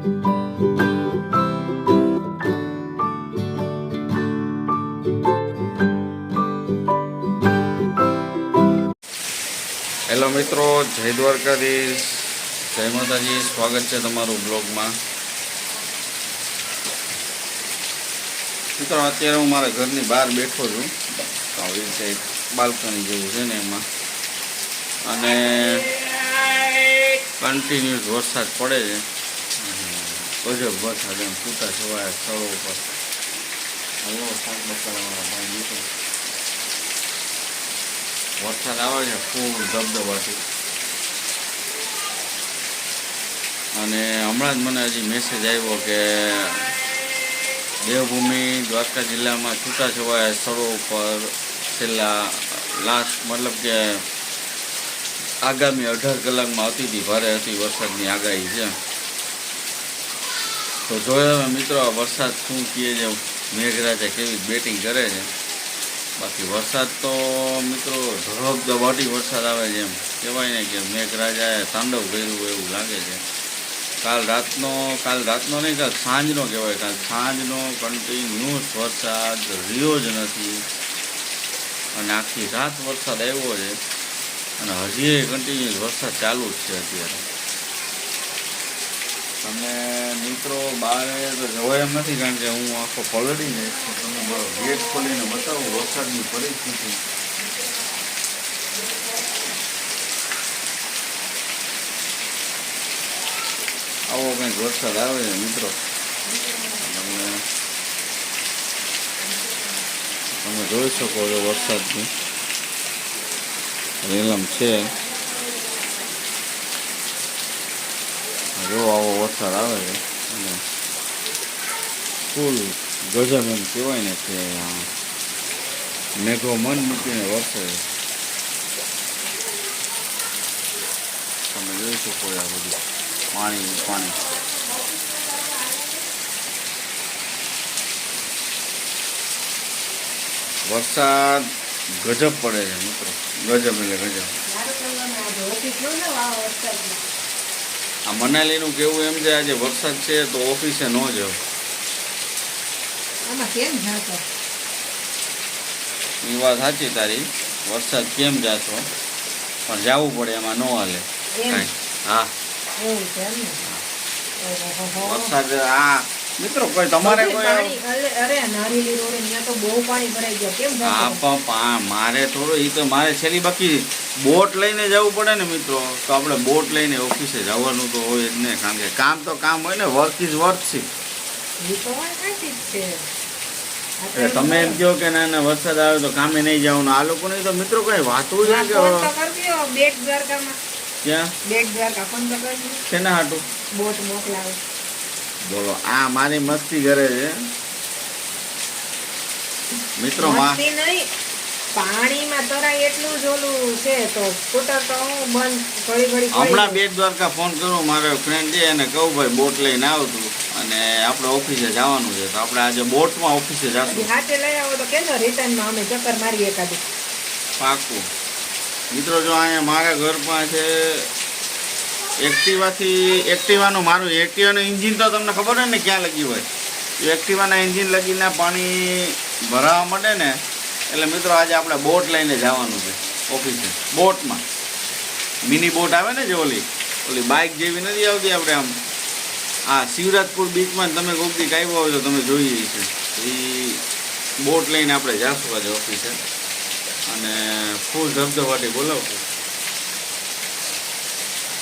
Hello મિત્રો, જય દ્વારકાધીશ. જય માતાજી, સ્વાગત છે તમારું બ્લોગમાં. મિત્રો, અત્યારે હું મારા ઘરની બહાર બેઠો છું. આવી રીતે બાલ્કની જેવું છે ને એમાં. અને કન્ટિન્યુઅસ વરસાદ પડે છે. ગજબ વરસાદ એમ છૂટા છવાયા સ્થળો ઉપર હલો શાક બકાલાવાળા ભાઈ મિત્રો વરસાદ આવે છે ફૂલ ધબધબાથી અને હમણાં જ મને હજી મેસેજ આવ્યો કે દેવભૂમિ દ્વારકા જિલ્લામાં છૂટાછવાયા સ્થળો ઉપર છેલ્લા લાસ્ટ મતલબ કે આગામી અઢાર કલાકમાં અતિથી ભારે અતિ વરસાદની આગાહી છે તો જોયો હવે મિત્રો વરસાદ શું કહે છે મેઘરાજા કેવી બેટિંગ કરે છે. બાકી વરસાદ તો મિત્રો ધડક દવાટી વરસાદ આવે છે એમ. કહેવાય ને કે મેઘરાજાએ તાંડવ કર્યું એવું લાગે છે. કાલ રાતનો કાલ રાતનો નહીં, કાલ સાંજનો કહેવાય. કાલ સાંજનો કન્ટિન્યુઅસ વરસાદ રહ્યો જ નથી. અને આખી રાત વરસાદ આવ્યો છે. અને હજી કન્ટિન્યુઅસ વરસાદ ચાલુ જ છે અત્યારે. અને મિત્રો બહાર તો જવાય એમ નથી કારણ કે હું આખો પલડી જઈશ તો તમે મારો ગેટ ખોલીને બતાવું, વરસાદની પરિસ્થિતિ. આવો કંઈક વરસાદ આવે છે, મિત્રો. તમને તમે જોઈ શકો છો વરસાદની. રેલમ છે. જો આવો વરસાદ આવે છે. અને ફૂલ ગજબ એમ કહેવાય ને કે મેઘો મન મૂકીને વરસે. તમે જોઈ શકો આ બધું. પાણી પાણી. વરસાદ ગજબ પડે છે મિત્રો. ગજબ એટલે ગજબ. આ મનાલીનું કેવું એમ છે આજે વરસાદ છે તો ઓફિસે ન જાવ એ વાત સાચી તારી. વરસાદ કેમ જાશો પણ જવું પડે એમાં ન હાલે. હા. વરસાદ આ મિત્રો કોઈ તમારે મારે થોડું એ તો મારે છેલ્લી બાકી બોટ લઈને જવું પડે ને મિત્રો. તો આપણે બોટ લઈને ઓફિસે જવાનું તો હોય જ ને કારણ કે કામ તો કામ હોય ને વર્ક ઇઝ વર્ક છે. એટલે તમે એમ કહો કે ના ના વરસાદ આવે તો કામે નહીં જવાનું. આ લોકો નહીં તો મિત્રો કઈ વાતું જ ક્યાં? બેટ દ્વારકા ફોન તો શેના હાટું? બોટ મોકલાવે. બોલો આ મારી મસ્તી કરે છે. મિત્રો માં મસ્તી નહીં પાણીમાં તરાય એટલું જ ઓલું છે તો સ્કૂટર તો હું બંધ ઘડી ઘડી હમણાં બે દ્વારકા ફોન કરું મારો ફ્રેન્ડ છે એને કહું ભાઈ બોટ લઈને આવતું અને આપણે ઓફિસે જવાનું છે તો આપણે આજે બોટમાં ઓફિસે જશું. હાથે લઈ આવો તો કેજો રિટર્નમાં અમે ચક્કર મારીએ એકાદી. પાકું મિત્રો જો અહીંયા મારા ઘર પાસે એક્ટિવાથી એક્ટિવાનું મારું એક્ટિવાનું એન્જિન તો તમને ખબર હોય ને ક્યાં લગ્યું હોય. એક્ટિવાના એન્જિન લગીને પાણી ભરાવા માંડે ને, એટલે મિત્રો આજે આપણે બોટ લઈને જવાનું છે ઓફિસે, બોટમાં. મિની બોટ આવે ને જે ઓલી ઓલી બાઇક જેવી નથી આવતી આપણે આમ. આ શિવરાજપુર બીચમાં તમે કોઈક દી આવ્યો હોય તો તમે જોઈએ છે એ બોટ લઈને આપણે જાશું આજે ઓફિસે. અને ફૂલ ધબધબાટી બોલાવશું.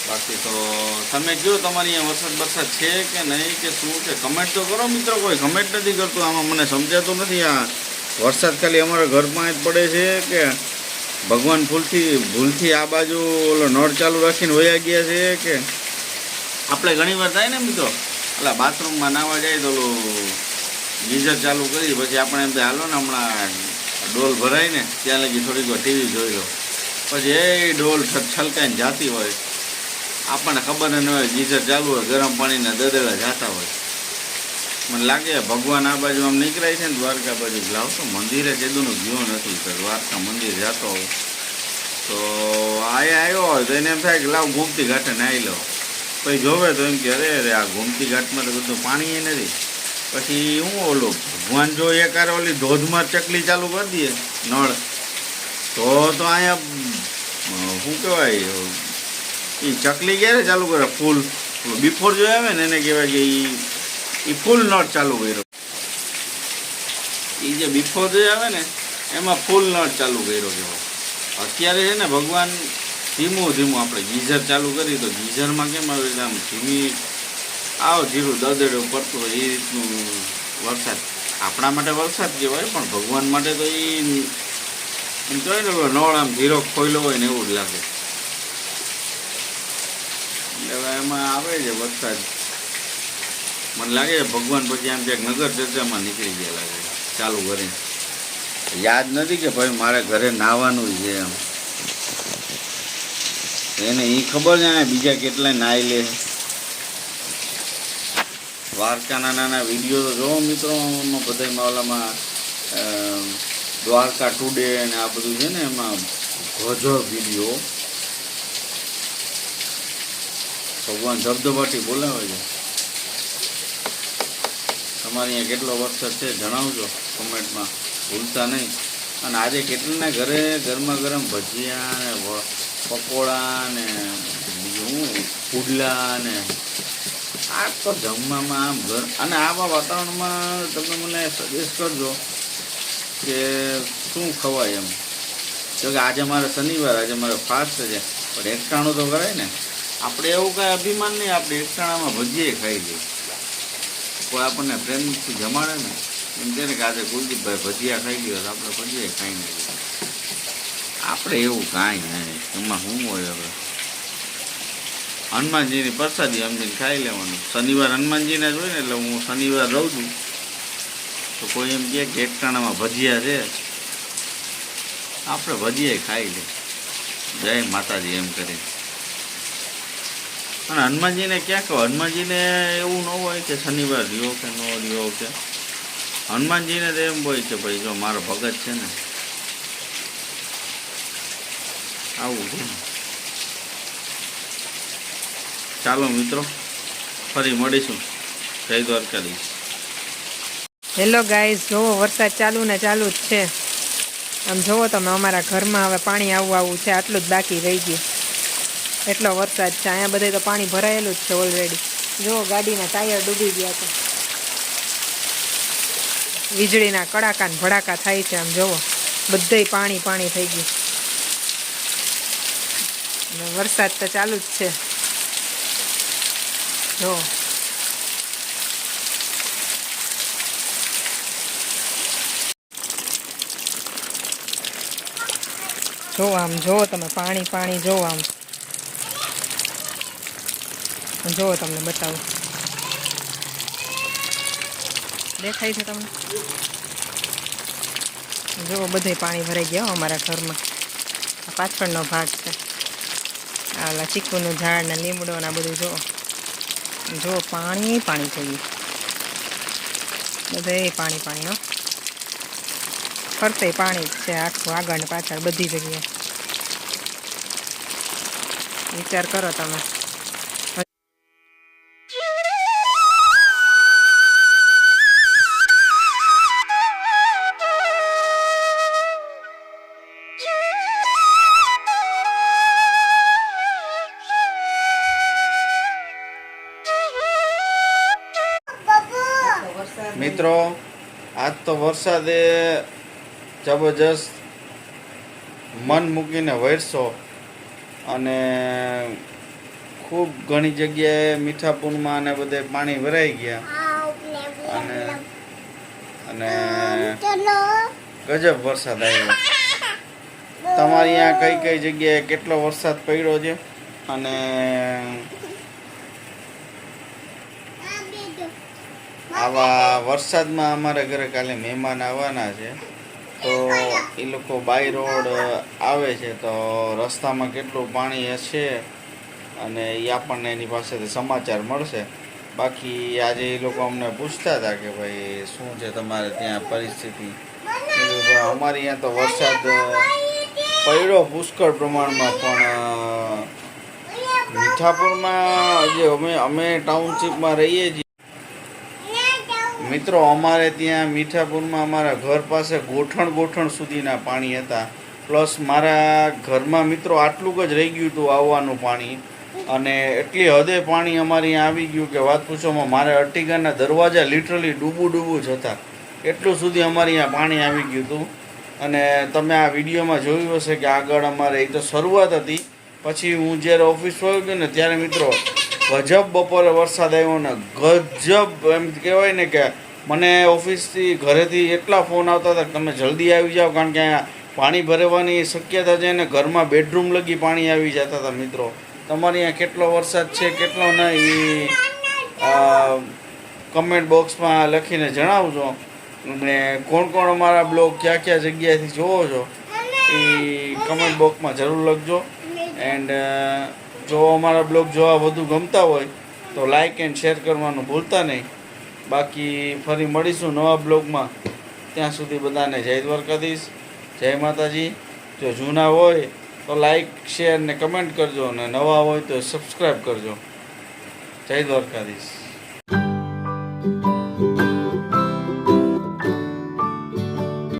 બાકી તો તમે કહો તમારી અહીંયા વરસાદ વરસાદ છે કે નહીં કે શું છે કમેન્ટ તો કરો મિત્રો કોઈ. કમેન્ટ નથી કરતું, આમાં મને સમજાતું નથી આ. વરસાદ ખાલી અમારા ઘરમાં જ પડે છે કે ભગવાન ભૂલથી ભૂલથી આ બાજુ ઓલો નળ ચાલુ રાખીને વયા ગયા છે કે આપણે ઘણી વાર થાય ને મિત્રો. એટલે બાથરૂમમાં નાવા જાય તો ઓલું ગીઝર ચાલુ કરી, પછી આપણે એમ હાલો ને હમણાં ડોલ ભરાય ને, ત્યાં લગી થોડીક વાર ટીવી જોઈ લો પછી એ ડોલ છલકાઈને જાતી હોય. આપણને ખબર ન હોય, ગીઝર ચાલુ હોય, ગરમ પાણીના દરેલા જતા હોય. મને લાગે ભગવાન આ બાજુ આમ નીકળાય છે ને, દ્વારકા બાજુ લાવ તો મંદિરે કેદુંનો જીવન નથી તો દ્વારકા મંદિર જતો હોય તો આયા આવ્યો હોય, તો એને એમ થાય કે લાવ ગોમતી ઘાટે નાહી લો પછી જોવે તો એમ કે, અરે અરે, આ ગોમતી ઘાટમાં તો બધું પાણી નથી. પછી હું ઓલું, ભગવાન જો એક વાર ઓલી ધોધમાં ચકલી ચાલુ કરી દઈએ નળ. તો તો અહીંયા શું કહેવાય એ ચકલી ક્યારે ચાલુ કરે ફૂલ. બિફોર જોયા આવે ને, એને કહેવાય કે એ ફૂલ નટ ચાલુ કર્યો. એ જે બિફોર જે આવે ને, એમાં ફૂલ નટ ચાલુ કર્યો કહેવાય અત્યારે છે ને, ભગવાન ધીમું ધીમું આપણે ગીઝર ચાલુ કરી, તો ગીઝરમાં કેમ આવે છે? આમ ધીમી આવો જીરું દદેડું પડતું હોય એ રીતનું વરસાદ. આપણા માટે વરસાદ કહેવાય, પણ ભગવાન માટે તો એ એમ કહેવાય ને નળ આમ ધીરો ખોયલો હોય ને એવું જ લાગે. એટલે એમાં આવે છે વરસાદ. મને લાગે છે ભગવાન પછી આમ ક્યાંક નગર ચર્ચામાં નીકળી ગયા લાગે ચાલુ કરીને. યાદ નથી કે ભાઈ મારે ઘરે નાહવાનું છે એમ. એને એ ખબર છે બીજા કેટલાય નાહી લે. દ્વારકા નાના વીડિયો તો જોવો મિત્રો, એમાં માવલામાં દ્વારકા ટુડે અને આ બધું છે ને એમાં ગજબ વીડિયો. ભગવાન ધબધબાટી બોલાવે છે. તમારે અહીંયા કેટલો વરસાદ છે જણાવજો કમેન્ટમાં. ભૂલતા નહીં. અને આજે કેટલાના ઘરે ગરમા ગરમ ભજીયા ને પકોડા ને બીજું પુડલા ને આ તો જમવામાં આમ ઘર, અને આવા વાતાવરણમાં તમે મને સજેસ્ટ કરજો કે શું ખવાય એમ. જો કે આજે મારે શનિવાર, આજે મારે ફાસ્ટ છે. પણ એકટાણું તો કરાય ને. આપણે એવું કાંઈ અભિમાન નહીં, આપણે એકટાણામાં ભજીએ ખાઈ લઈએ. કોઈ આપણને પ્રેમથી જમાડે ને, એમ કહે ને કે આજે કુલદીપભાઈ ભજીયા ખાઈ ગયો તો આપણે ભજીયા ખાઈ લઈએ આપણે એવું કાંઈ નહીં, એમાં શું હોય હવે? હનુમાનજીની પ્રસાદી સમજીને ખાઈ લેવાનું. શનિવાર હનુમાનજીને જ હોય ને, એટલે હું શનિવાર રહું છું. તો કોઈ એમ કહે કે એકટાણામાં ભજીયા છે. આપણે ભજીયા ખાઈ લે જય માતાજી એમ કરી અને હનુમાનજીને ક્યાં કહો? હનુમાનજીને એવું ન હોય કે શનિવાર રહ્યો કે ન રહ્યો કે. હનુમાનજીને તો એમ હોય કે ભાઈ જો મારો ભગત છે ને, આવું છે ચાલો મિત્રો, ફરી મળીશું. જય દ્વારકાધીશ. હેલો ગાઈઝ, જોવો વરસાદ ચાલુ ને ચાલુ જ છે. આમ જોવો તમે, અમારા ઘરમાં હવે પાણી આવવું આવવું છે, આટલું જ બાકી રહી ગયું. એટલો વરસાદ છે. અહીંયા બધે તો પાણી ભરાયેલું જ છે ઓલરેડી જુઓ ગાડીના ટાયર ડૂબી ગયા છે. વીજળીના કડાકા ભડાકા થાય છે આમ જોવો. બધે પાણી પાણી થઈ ગયું. વરસાદ તો ચાલુ જ છે. જો. જો આમ જો તમે પાણી પાણી જો આમ. જો તમને બતાવું. દેખાય છે તમને? જુઓ બધે પાણી ભરાઈ ગયા અમારા ઘરમાં. આ પાછળનો ભાગ છે. આ ચીકુનું ઝાડ ને લીમડો ને બધું જોવો. જો પાણી પાણી થઈ ગયું. બધે પાણી પાણી હો. ફરતે પાણી છે આખું આગળ ને પાછળ બધી જગ્યાએ. વિચાર કરો તમે. મિત્રો, આજ તો વરસાદે જબરજસ્ત મન મૂકીને વરસો અને ખૂબ ઘણી જગ્યાએ મીઠાપુરમાં અને બધે પાણી ભરાઈ ગયા. અને અને ગજબ વરસાદ આવ્યો. તમારી અહીંયા કઈ કઈ જગ્યાએ કેટલો વરસાદ પડ્યો છે? અને આવા વરસાદમાં અમારા ઘરે કાલે મહેમાન આવવાના છે. તો એ લોકો બાય રોડ આવે છે. તો રસ્તામાં કેટલું પાણી હશે અને એ આપણને એની પાસેથી સમાચાર મળશે. બાકી આજે એ લોકો અમને પૂછતા હતા કે ભાઈ શું છે તમારે ત્યાં પરિસ્થિતિ? મેં કીધું, "ભાઈ, અમારે અહીંયા તો વરસાદ પડ્યો પુષ્કળ પ્રમાણમાં પણ મીઠાપુરમાં જે અમે અમે ટાઉનશીપમાં રહીએ છીએ મિત્રો, અમારે ત્યાં મીઠાપુરમાં અમારા ઘર પાસે ગોઠણ ગોઠણ સુધીના પાણી હતા. પ્લસ મારા ઘરમાં મિત્રો આટલું જ રહી ગયું હતું આવવાનું પાણી. અને એટલી હદે પાણી અમારી આવી ગયું કે વાત પૂછોમાં મારે અર્ટિગાના દરવાજા લિટરલી ડૂબું ડૂબું જ હતા. એટલું સુધી અમારે અહીંયા પાણી આવી ગયું હતું. અને તમે આ વિડીયોમાં જોયું હશે કે આગળ અમારે એ તો શરૂઆત હતી. પછી હું જ્યારે ઓફિસ ગયો ને ત્યારે મિત્રો ગજબ બપોરે વરસાદ આવ્યો ને ગજબ એમ કહેવાય ને કે મને ઓફિસથી ઘરેથી એટલા ફોન આવતા હતા તમે જલ્દી આવી જાઓ, કારણ કે અહીંયા પાણી ભરવાની શક્યતા છે ને ઘરમાં બેડરૂમ લગી પાણી આવી જતા હતા મિત્રો. તમારે અહીંયા કેટલો વરસાદ છે, કેટલો નહીં કમેન્ટ બોક્સમાં લખીને જણાવજો. અને કોણ કોણ અમારા બ્લોગ ક્યાં ક્યાં જગ્યાએથી જોવો છો, એ કમેન્ટ બોક્સમાં જરૂર લખજો. એન્ડ જો અમારા બ્લોગ જોવા વધુ ગમતા હોય, તો લાઈક એન્ડ શેર કરવાનું ભૂલતા નહીં. બાકી ફરી મળીશું નવા બ્લોગમાં. ત્યાં સુધી બધાને જય દ્વારકાધીશ, જય માતાજી. જો જૂના હોય, તો લાઈક શેર ને કમેન્ટ કરજો અને નવા હોય તો સબસ્ક્રાઈબ કરજો. જય દ્વારકાધીશ.